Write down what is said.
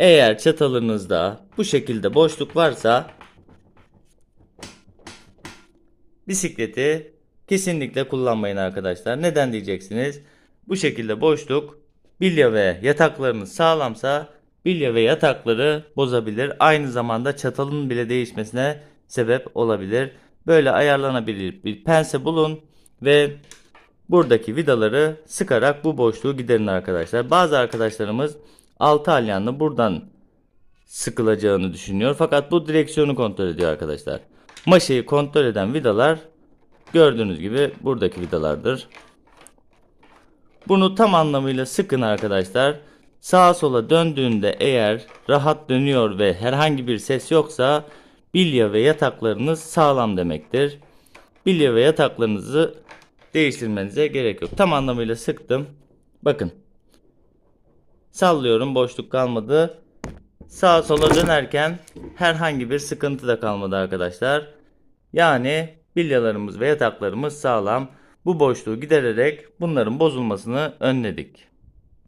Eğer çatalınızda bu şekilde boşluk varsa bisikleti kesinlikle kullanmayın arkadaşlar. Neden diyeceksiniz? Bu şekilde boşluk bilya ve yataklarınız sağlamsa bilya ve yatakları bozabilir. Aynı zamanda çatalın bile değişmesine sebep olabilir. Böyle ayarlanabilir bir pense bulun ve buradaki vidaları sıkarak bu boşluğu giderin arkadaşlar. Bazı arkadaşlarımız 6 alyanlı buradan sıkılacağını düşünüyor. Fakat bu direksiyonu kontrol ediyor arkadaşlar. Maşayı kontrol eden vidalar gördüğünüz gibi buradaki vidalardır. Bunu tam anlamıyla sıkın arkadaşlar. Sağa sola döndüğünde eğer rahat dönüyor ve herhangi bir ses yoksa bilya ve yataklarınız sağlam demektir. Bilya ve yataklarınızı değiştirmenize gerek yok. Tam anlamıyla sıktım. Bakın. Sallıyorum boşluk kalmadı. Sağa sola dönerken herhangi bir sıkıntı da kalmadı arkadaşlar. Yani bilyalarımız ve yataklarımız sağlam. Bu boşluğu gidererek bunların bozulmasını önledik.